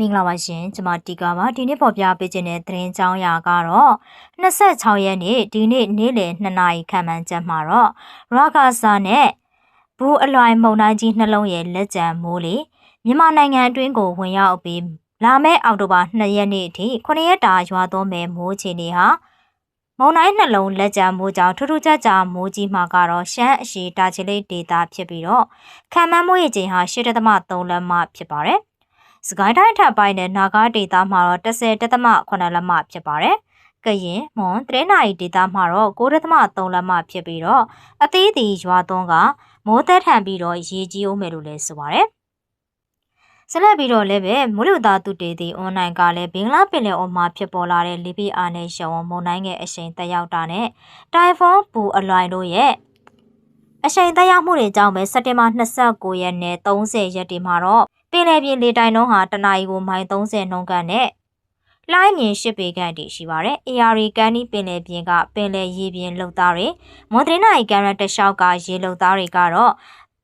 မင်္ဂလာပါရှင်ကျွန်မတီကာပါဒီနေ့ပေါ်ပြပေးခြင်းတဲ့သတင်းကြောင်းရာကတော့26ရက်နေ့ဒီနေ့နေ့လယ်2နာရီခန့်မှန်းချက်မှာတော့ရာဂါဆာနဲ့ဘူအလွိုင်မုံတိုင်းကြီးနှလုံးရဲ့လက်ကျန်မိုးလေမြန်မာနိုင်ငံအတွင်းကိုဝင်ရောက်ပြီးလာမယ့်အောက်တိုဘာ2ရက်နေ့အထိ9ရက်တာရွာသွန်းမဲ့မိုးချေနေဟာမုံတိုင်းနှလုံးလက်ကျန်မိုးကြောင့်ထူးထူးခြားခြားမိုးကြီးမှာကတော့ရှမ်းအရှိတာချီလိတ်ဒေတာဖြစ်ပြီးတော့ခံမှန်းမိုးရဲ့ချိန်ဟာ8.3လက်မဖြစ်ပါတယ် စကိုင်းတိုင်းထပ်ပိုင်းနဲ့နာဂဒေသမှာတော့10တက်သမ9လက်မဖြစ်ပါတယ်။ကရင်မွန်တရနာရီဒေသမှာတော့9တက်သမ3လက်မဖြစ်ပြီးတော့အသေးသေးရွာသွန်းကမိုးသက်ထန်ပြီးတော့ရေကြီးအောင်မယ်လို့လည်းဆိုပါတယ်။ဆက်လက်ပြီးတော့လည်းပဲမုလူသားသူတေသည်အွန်လိုင်းကလည်းဘင်္ဂလားပင်လယ်အော်မှာဖြစ်ပေါ်လာတဲ့လီဘီအာနဲ့ရှောင်းမုန်တိုင်းရဲ့အရှိန်တက်ရောက်တာနဲ့တိုင်ဖွန်ပူအလွိုင်တို့ရဲ့အရှိန်တက်ရောက်မှုတွေကြောင့်ပဲစက်တင်ဘာ29ရက်နဲ့30ရက်တွေမှာတော့ ပင်လယ်ပြင်လေတိုင်နှုန်းဟာတနအီကိုမိုင်30နှုန်းကနဲ့လှိုင်းမြင်ရှစ်ပေခန့်တည်ရှိပါတယ်။ AR ကန်နီပင်လယ်ပြင်ကပင်လယ်ရေပြင်လှုပ်သားတွေမွန်တရနာရီကန်ရတလျှောက်ကရေလှုပ်သားတွေကတော့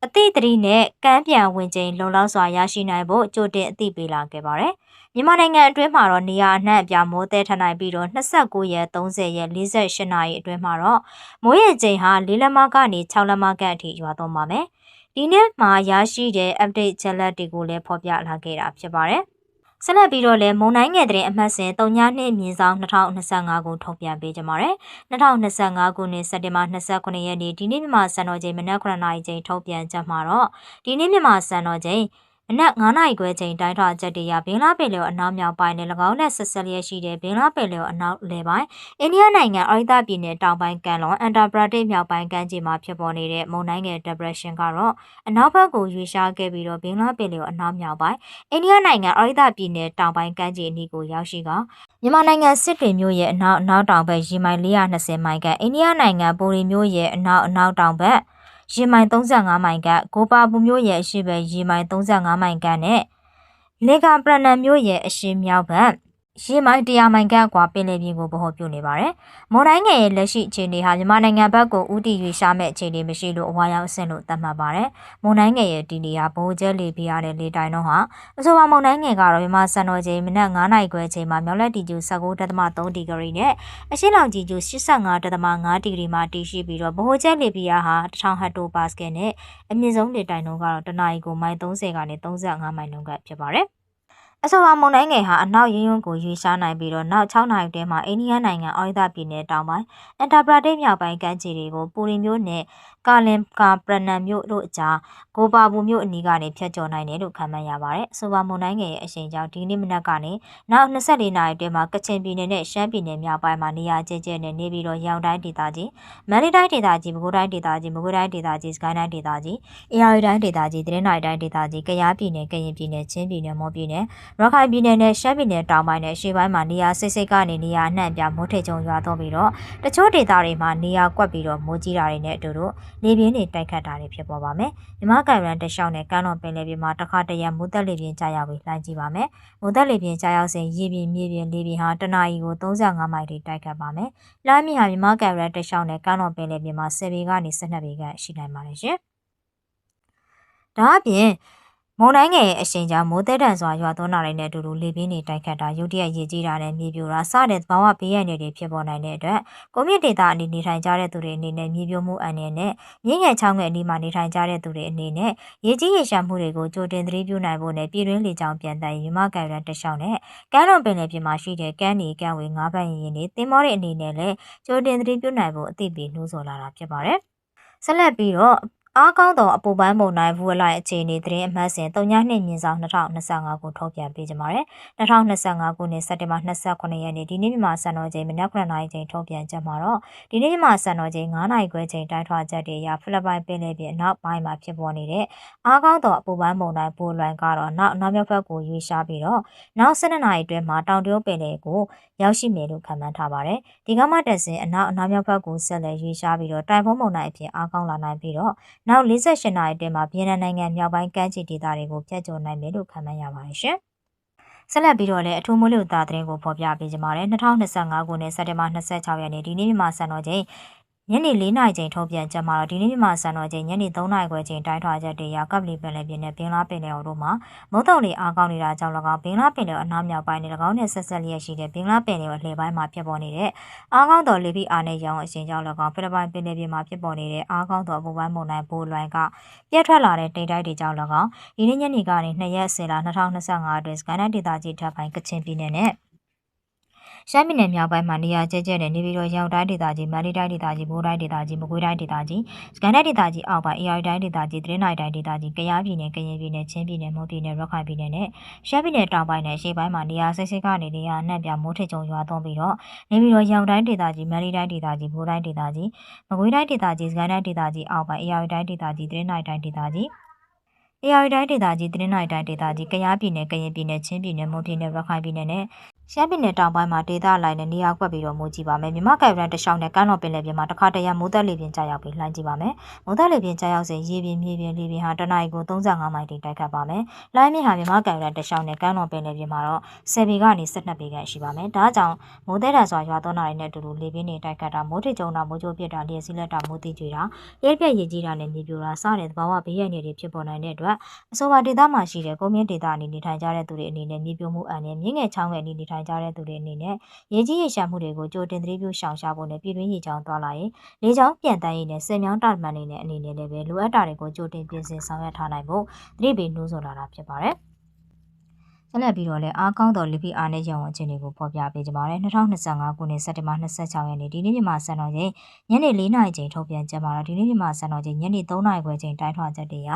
အသည့်တတိနဲ့ကမ်းပြန်ဝင်ချိန်လုံလောက်စွာရရှိနိုင်ဖို့ကြိုတင်အသိပေးလာခဲ့ပါတယ်။မြန်မာနိုင်ငံအတွင်းမှာတော့နေရာအနှံ့အပြားမိုးသည်ထနိုင်ပြီးတော့29ရက်30ရက်48နာရီအတွင်းမှာတော့မိုးရေချိန်ဟာ၄လက်မကနေ6လက်မခန့်အထိရွာသွန်းပါမယ်။ ဒီနေ့မှာရရှိတဲ့ update ချက်လက်တွေကိုလည်းဖော်ပြလာခဲ့တာဖြစ်ပါတယ်။ဆက်လက်ပြီးတော့လည်းမုံတိုင်းငယ်တဲ့အမှတ်စဉ်3ညနှစ်မြင်းဆောင်2025ကိုထုတ်ပြန်ပေးကြပါမယ်။2025ခုနှစ်စက်တင်ဘာ29ရက်နေ့ဒီနေ့မြန်မာစံတော်ချိန်မနက်9:00နာရီချိန်ထုတ်ပြန်ချက်မှာတော့ဒီနေ့မြန်မာစံတော်ချိန် အနက်9နာရီခွဲချိန်တိုင်းထွာချက်တရဘင်္ဂလားပင်လယ်အနောက်မြောက်ပိုင်းနဲ့၎င်းနဲ့ဆက်ဆက်လျက်ရှိတဲ့ဘင်္ဂလားပင်လယ်အနောက်လယ်ပိုင်းအိန္ဒိယနိုင်ငံအရိဒပြည်နယ်တောင်ပိုင်းကမ်းလွန်အန်တာပရာတိတ်မြောက်ပိုင်းကမ်းခြေမှာဖြစ်ပေါ်နေတဲ့မုန်တိုင်းငယ် depression ကတော့အနောက်ဘက်ကိုရွေ့ရှားခဲ့ပြီးတော့ဘင်္ဂလားပင်လယ်အနောက်မြောက်ပိုင်းအိန္ဒိယနိုင်ငံအရိဒပြည်နယ်တောင်ပိုင်းကမ်းခြေအနီးကိုရောက်ရှိကမြန်မာနိုင်ငံစစ်တွေမြို့ရဲ့အနောက်အနောက်တောင်ဘက်ရီမိုင်420မိုင်ကအိန္ဒိယနိုင်ငံပိုရီမြို့ရဲ့အနောက်အနောက်တောင်ဘက် ရေမိုင်35မိုင်ကဂိုပါပူမြို့ရဲ့အရှိဘရေမိုင်35မိုင်ကနဲ့လေကာပရဏန်မြို့ရဲ့အရှိမြောက်ဘက် ရေမိုင်100မိုင်ခန့်ကွာပင်လယ်ပြင်ကိုဗဟိုပြုနေပါတယ်။မွန်တိုင်းငယ်ရဲ့လက်ရှိအခြေအနေဟာမြန်မာနိုင်ငံဘက်ကိုဥတီရွေရှာမဲ့အခြေအနေမရှိလို့အဝါရောက်အဆင့်လို့သတ်မှတ်ပါတယ်။မွန်တိုင်းငယ်ရဲ့ဒီနေရာဘိုးကျဲလေပြရတဲ့လေတိုင်တော့ဟာအဆိုပါမွန်တိုင်းငယ်ကတော့မြန်မာစံတော်ချိန်မနက်9:00နာရီခွဲချိန်မှာမြောက်လက်တီကျူ19.3ဒီဂရီနဲ့အရှေ့လောင်ကြီးကျူ85.5ဒီဂရီမှာတည်ရှိပြီးတော့ဘိုးကျဲလေပြရဟာ1000ဟက်တိုပါစကယ်နဲ့အမြင့်ဆုံးလေတိုင်တော့ကတော့တနအီကိုမိုင်30ကနေ35မိုင်နှုန်းကဖြစ်ပါတယ်။ အဆိုပါမုန်တိုင်းငယ်ဟာအနောက်ရင်းရွံ့ကိုရွေးရှားနိုင်ပြီးတော့နောက်6နာရီတည်းမှာအိန္ဒိယနိုင်ငံအော်ရီဒါပြည်နယ်တောင်ပိုင်းအန်တာပရာဒိတ်မြောက်ပိုင်းကမ်းခြေတွေကိုပူရီမျိုးနဲ့ကာလင်ကာပရနန်မြို့တို့အကြားဂိုပါဘူမြို့အနီးကနေဖြတ်ကျော်နိုင်တယ်လို့ခန့်မှန်းရပါတယ်။ဆိုပါမုန်တိုင်းငယ်ရဲ့အရှိန်ကြောင့်ဒီနေ့မနက်ကနေနောက်24နာရီအတွင်းမှာကချင်ပြည်နယ်နဲ့ရှမ်းပြည်နယ်မြောက်ပိုင်းမှာနေရာကျကျနဲ့နေပြီးတော့ရောင်တိုင်းဒေသကြီးမန္တလေးတိုင်းဒေသကြီးပဲခူးတိုင်းဒေသကြီးမကွေးတိုင်းဒေသကြီးစကိုင်းတိုင်းဒေသကြီးအေရရီတိုင်းဒေသကြီးတရင်နိုင်တိုင်းဒေသကြီးကယားပြည်နယ်ကရင်ပြည်နယ်ချင်းပြည်နယ်မော်ပြည်နယ်ရခိုင်ပြည်နယ်နဲ့ရှမ်းပြည်နယ်တောင်ပိုင်းနဲ့ရှေ့ပိုင်းမှာနေရာစိတ်စိတ်ကနေနေရာအနှံ့ပြမိုးထိတ်ချုံရွာတော့ပြီးတော့တချို့ဒေသတွေမှာနေရာကွက်ပြီးတော့မိုးကြီးတာတွေနဲ့အတူတူနေပြင်းတွေတိုက်ခတ်တာတွေဖြစ်ပေါ်ပါမယ်။မြမကံရန်တလျှောက်နဲ့ကမ်းလွန်ပင်လယ်ပြင်မှာတစ်ခါတရံမိုးသက်လေပြင်းကြာရောက်ပြီးလှိုင်းကြည့်ပါမယ်။မိုးသက်လေပြင်းကြာရောက်စဉ်ရေပြင်မြေပြင်လေပြင်ဟာတနအီကို35မိုင်ထိတိုက်ခတ်ပါမယ်။လှိုင်းမြဟာမြမကံရန်တလျှောက်နဲ့ကမ်းလွန်ပင်လယ်ပြင်မှာ10ပေကနေ12ပေခန့်ရှိနိုင်ပါတယ်ရှင်။ဒါအပြင် မုန်တိုင်းငယ်ရဲ့အရှိန်ကြောင့်မိုးသက်တန်စွာရွာသွန်းတာတွေနဲ့အတူတူလေပြင်းတွေတိုက်ခတ်တာရုတ်တရက်ရေကြီးတာနဲ့မြေပြိုတာစတဲ့သဘာဝဘေးရန်တွေဖြစ်ပေါ်နိုင်တဲ့အတွက်ကုန်းမြင့်ဒေသအနေနေထိုင်ကြတဲ့သူတွေအနေနဲ့မြေပြိုမှုအန္တရာယ်နဲ့မြင့်ငယ်ချောင်းငယ်အနီးမှာနေထိုင်ကြတဲ့သူတွေအနေနဲ့ရေကြီးရေရှမ်းမှုတွေကိုကြိုတင်သတိပြုနိုင်ဖို့နဲ့ပြည်တွင်းလေကြောင်းပြန်တန်ရမကံရန်တရှောင်းနဲ့ကမ်းလွန်ပင်လယ်ပြင်မှာရှိတဲ့ကမ်းနီကမ်းဝေငါးပတ်ရင်ရင်တွေတင်မောတဲ့အနေနဲ့လည်းကြိုတင်သတိပြုနိုင်ဖို့အသိပေးနှိုးဆော်လာတာဖြစ်ပါတယ်ဆက်လက်ပြီးတော့ အားကောင်းသောအပူပိုင်းမုန်တိုင်းဘူးအလိုက်အခြေအနေသတင်းအမှတ်စဉ်3ညနှစ်မြင့်ဆောင်2025ကိုထုတ်ပြန်ပေးကြပါရယ်2025ခုနှစ်စက်တင်ဘာ29ရက်နေ့ဒီနေ့မြန်မာစံတော်ချိန်မနက်9:00နာရီချိန်ထုတ်ပြန်ချက်မှာတော့ဒီနေ့မြန်မာစံတော်ချိန်9:00နာရီခွဲချိန်တိုင်းထွာချက်တွေအရဖိလစ်ပိုင်ပင်လယ်ပြင်အနောက်ပိုင်းမှာဖြစ်ပေါ်နေတဲ့အားကောင်းသောအပူပိုင်းမုန်တိုင်းဘူးလွန်ကတော့နောက်နောက်မြောက်ဘက်ကိုရွေ့ရှားပြီးတော့နောက်12နာရီအတွင်းမှာတောင်တရုတ်ပင်လယ်ကိုရောက်ရှိမယ်လို့ခန့်မှန်းထားပါတယ်ဒီကမှတက်စဉ်အနောက်အနောက်မြောက်ဘက်ကိုဆက်လက်ရွေ့ရှားပြီးတော့တိုင်ဖုံးမုန်တိုင်းအဖြစ်အားကောင်းလာနိုင်ပြီးတော့နောက်48နာရီအတွင်းမှာဗီယက်နမ်နိုင်ငံမြောက်ပိုင်းကမ်းခြေဒေသတွေကိုဖျက်ချော်နိုင်မယ်လို့ခန့်မှန်းရပါတယ်ရှင်။ဆက်လက်ပြီးတော့လည်းအထူးမိုးလေဝသသတင်းကိုဖော်ပြပေးကြပါမယ်။2025ခုနှစ်စက်တင်ဘာ26ရက်နေ့ဒီနေ့မြန်မာစံတော်ချိန် ညနေ၄နာရီချိန်ထုတ်ပြန်ချက်မှာတော့ဒီနေ့မြန်မာစံတော်ချိန်ညနေ3နာရီခွဲချိန်တိုင်းထွာချက်တွေရကပ်လီပင်လယ်ပြင်နဲ့ဘင်္ဂလားပင်လယ်အော်တို့မှာမုတ်တုံတွေအားကောင်းနေတာကြောင့်၎င်းဘင်္ဂလားပင်လယ်အော်အနောက်မြောက်ပိုင်းနဲ့၎င်းနဲ့ဆက်ဆက်လျက်ရှိတဲ့ဘင်္ဂလားပင်လယ်အော်လှည့်ပိုင်းမှာဖြစ်ပေါ်နေတဲ့အားကောင်းသောလေပြည့်အားနဲ့ရောင်အရှင်ကြောင့်၎င်းဖိလစ်ပိုင်ပင်လယ်ပြင်မှာဖြစ်ပေါ်နေတဲ့အားကောင်းသောအပူပိုင်းမုန်တိုင်းဘိုးလွိုင်းကပြတ်ထွက်လာတဲ့တိမ်တိုက်တွေကြောင့်၎င်းဒီနေ့ညနေကနေ2ရက်10လ2025အတွင်းစကန်နဒေသကြီးထပ်ပိုင်းကချင်ပြည်နယ်နဲ့ ရှမ်းပြည်နယ်မြောက်ပိုင်းမှာနေရာကျကျတဲ့နေပြည်တော်ရောက်တိုင်းဒေသကြီးမန္တလေးတိုင်းဒေသကြီးဘိုးတိုင်းဒေသကြီးမကွေးတိုင်းဒေသကြီးစကန်တိုင်းဒေသကြီးအောက်ပိုင်း AI တိုင်းဒေသကြီးသတင်းနိုင်တိုင်းဒေသကြီးကယားပြည်နယ်ကရင်ပြည်နယ်ချင်းပြည်နယ်မွန်ပြည်နယ်ရခိုင်ပြည်နယ်နဲ့ရှမ်းပြည်နယ်တောင်ပိုင်းနဲ့ရှေ့ပိုင်းမှာနေရာစိတ်စိတ်ကနေနေရာအနှံ့ပြမိုးထစ်ကြုံရွာသွန်းပြီးတော့နေပြည်တော်ရောက်တိုင်းဒေသကြီးမန္တလေးတိုင်းဒေသကြီးဘိုးတိုင်းဒေသကြီးမကွေးတိုင်းဒေသကြီးစကန်တိုင်းဒေသကြီးအောက်ပိုင်း AI တိုင်းဒေသကြီးသတင်းနိုင်တိုင်းဒေသကြီး AI တိုင်းဒေသကြီးသတင်းနိုင်တိုင်းဒေသကြီးကယားပြည်နယ်ကရင်ပြည်နယ်ချင်းပြည်နယ်မွန်ပြည်နယ်ရခိုင်ပြည်နယ်နဲ့ ရှမ်းပြည်နယ်တောင်ပိုင်းမှာဒေသလိုက်နဲ့နေရာကွက်ပြီးတော့မိုးကြီးပါမယ်မြမကယ်ရန်တရှောင်းနဲ့ကမ်းတော်ပင်လယ်ပြင်မှာတစ်ခါတရံမိုးသက်လေပြင်းကြာရောက်ပြီးလှမ်းကြည့်ပါမယ်မိုးသက်လေပြင်းကြာရောက်စဉ်ရေပြင်မြေပြင်လေပြင်ဟာတနအီကို35မိုင်တိတိုက်ခတ်ပါမယ်လှိုင်းမြင့်ဟာမြမကယ်ရန်တရှောင်းနဲ့ကမ်းတော်ပင်လယ်ပြင်မှာတော့10ပေကနေ12ပေခန့်ရှိပါမယ်ဒါကြောင့်မိုးသက်တာစွာရွာသွန်းတာတွေနဲ့အတူတူလေပြင်းတွေတိုက်ခတ်တာမိုးထစ်ကြုံတာမိုးကြိုးပြစ်တာလျှက်စီးလက်တာမိုးတိကျွေတာရဲပြက်ရည်ကြီးတာနဲ့မြေပြိုတာစတဲ့သဘာဝဘေးရန်တွေဖြစ်ပေါ်နိုင်တဲ့အတွက်အဆိုပါဒေသမှာရှိတဲ့ကုန်းမြင့်ဒေသအနေနေထိုင်ကြတဲ့သူတွေအနေနဲ့မြေပြိုမှုအန္တရာယ်မြင့်ငယ်ချောင်းငယ်အနေနေထိုင်ကြတဲ့သူတွေအနေနဲ့ရေကြီးရေရှာမှုတွေကိုကြိုတင်သတိပြုရှောင်ရှားဖို့နဲ့ပြည်တွင်းရေချောင်းသွားလာရင်လေချောင်းပြန်တန်းရေးနဲ့ဆယ်မြောင်းတာမှန်နေတဲ့အနေနဲ့လည်းပဲလိုအပ်တာတွေကိုကြိုတင်ပြင်ဆင်ဆောင်ရွက်ထားနိုင်ဖို့သတိပေးနှိုးဆော်လာတာဖြစ်ပါတယ်။ ဆက်လက်ပြီးတော့လည်းအားကောင်းသောလီပီအားနဲ့ရန်ဝန်ခြင်းတွေကိုဖော်ပြပေးကြပါရယ်2025ခုနှစ်စက်တင်ဘာ26ရက်နေ့ဒီနေ့မြန်မာစံတော်ချိန်ညနေ4နာရီချိန်ထုတ်ပြန်ကြမှာတော့ဒီနေ့မြန်မာစံတော်ချိန်ညနေ3နာရီခွဲချိန်တိုင်းထွာချက်တွေရ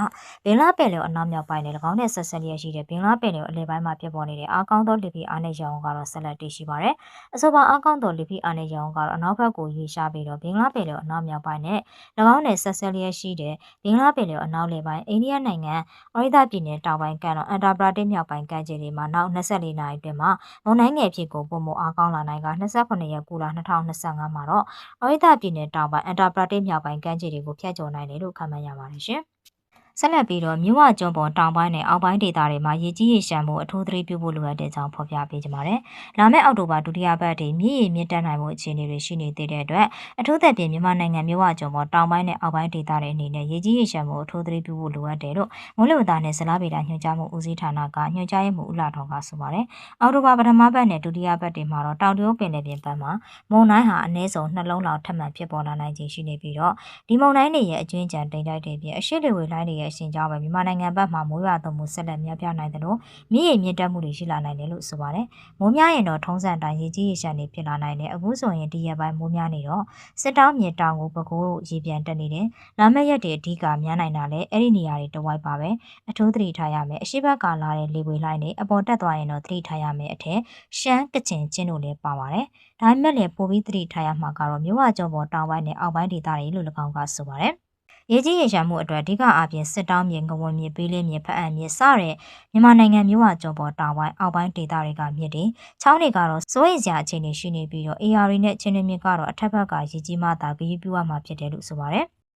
ဘင်္ဂလားပယ်လယ်အနောက်မြောက်ပိုင်းနဲ့၎င်းနဲ့ဆက်ဆက်လျက်ရှိတဲ့ဘင်္ဂလားပယ်လယ်အလယ်ပိုင်းမှာဖြစ်ပေါ်နေတဲ့အားကောင်းသောလီပီအားနဲ့ရန်ဝန်ကတော့ဆက်လက်တည်ရှိပါရယ်အဆိုပါအားကောင်းသောလီပီအားနဲ့ရန်ဝန်ကတော့အနောက်ဘက်ကိုရွေ့ရှားပြီးတော့ဘင်္ဂလားပယ်လယ်အနောက်မြောက်ပိုင်းနဲ့၎င်းနဲ့ဆက်ဆက်လျက်ရှိတဲ့ဘင်္ဂလားပယ်လယ်အနောက်လယ်ပိုင်းအိန္ဒိယနိုင်ငံအော်ရီဒါပြည်နယ်တောင်ပိုင်းကန်တော်အန်တာပရာတစ်မြောက်ပိုင်းကမ်းခြေတွေမှာနောက်24 24နာရီအတွင်းမှာမုန်တိုင်းငယ်ဖြစ်ကိုပုံမအားကောင်းလာနိုင်က28ရက်ကူလာ2025မှာတော့အော်ရီတာပြည်နယ်တောင်ပိုင်းအန်တာပရာတစ်မြောက်ပိုင်းကမ်းခြေတွေကိုဖျက်ချော်နိုင်တယ်လို့ခန့်မှန်းရပါတယ်ရှင်။ ဆက်လက်ပြီးတော့မြဝကျွန်းပေါ်တောင်ပိုင်းနဲ့အောက်ပိုင်းဒေသတွေမှာရေကြီးရေရှမ်းမှုအထူးသတိပြုဖို့လိုအပ်တဲ့ကြောင်းဖော်ပြပေးကြပါတယ်။လာမယ့်အောက်တိုဘာဒုတိယပတ်တွင်မြစ်ရေမြင့်တက်နိုင်မှုအခြေအနေတွေရှိနေသေးတဲ့အတွက်အထူးသဖြင့်မြန်မာနိုင်ငံမြဝကျွန်းပေါ်တောင်ပိုင်းနဲ့အောက်ပိုင်းဒေသတွေအနေနဲ့ရေကြီးရေရှမ်းမှုအထူးသတိပြုဖို့လိုအပ်တယ်လို့မိုးလေဝသနဲ့ဇလားဗေဒညွှန်ကြားမှုဦးစီးဌာနကညွှန်ကြားရေးမှူးဦးလာထောင်ကဆိုပါတယ်။အောက်တိုဘာပထမပတ်နဲ့ဒုတိယပတ်တွေမှာတော့တောင်တရုတ်ပင်လယ်ပြင်ဘက်မှာမုန်တိုင်းဟာအနည်းဆုံးနှလုံးလောက်ထပ်မံဖြစ်ပေါ်လာနိုင်ခြင်းရှိနေပြီးတော့ဒီမုန်တိုင်းတွေရဲ့အကျွင်းကြံတိမ်တိုက်တွေပြင်အရှိလေဝေလိုင်းတွေရဲ့အရှင်ကြောင့်ပဲမြန်မာနိုင်ငံဘက်မှာမိုးရွာသွန်းမှုဆက်လက်များပြားနိုင်တယ်လို့မြစ်ရေမြင့်တက်မှုတွေရှိလာနိုင်တယ်လို့ဆိုပါတယ်။မိုးများရင်တော့ထုံးစံတိုင်းရေကြီးရေရှမ်းတွေဖြစ်လာနိုင်တယ်။အခုဆိုရင်ဒီရက်ပိုင်းမိုးများနေတော့စစ်တောင်းမြေတောင်ကိုပကိုးတို့ရေပြန်တက်နေတယ်။လာမယ့်ရက်တွေအဓိကများနိုင်တာလည်းအဲ့ဒီနေရာတွေတဝိုက်ပါပဲ။အထူးသတိထားရမယ်။အရှိဘက်ကလာတဲ့လေပွေလိုင်းတွေအပေါ်တက်သွားရင်တော့သတိထားရမယ်အထက်ရှမ်းကချင်ချင်းတို့လည်းပါပါတယ်။ဒါပေမဲ့လည်းပိုပြီးသတိထားရမှာကတော့မြို့ဝကျော်ပေါ်တောင်ပိုင်းနဲ့အောက်ပိုင်းဒေသတွေလို့၎င်းကဆိုပါတယ်။ ရေကြီးရေရှာမှုအတွက်အဓိကအပြင်စစ်တောင်းမြေငဝမြေပေးလေးမြေဖအံမြေစတဲ့မြန်မာနိုင်ငံမြို့ဝကျော်ပေါ်တောင်ပိုင်းအောက်ပိုင်းဒေသတွေကမြစ်တွေချောင်းတွေကတော့စိုးရိမ်စရာအခြေအနေရှိနေပြီးတော့ AR နဲ့ချင်းတွေမြစ်ကတော့အထက်ဘက်ကရေကြီးမှသာဂရုပြုရမှာဖြစ်တယ်လို့ဆိုပါတယ်။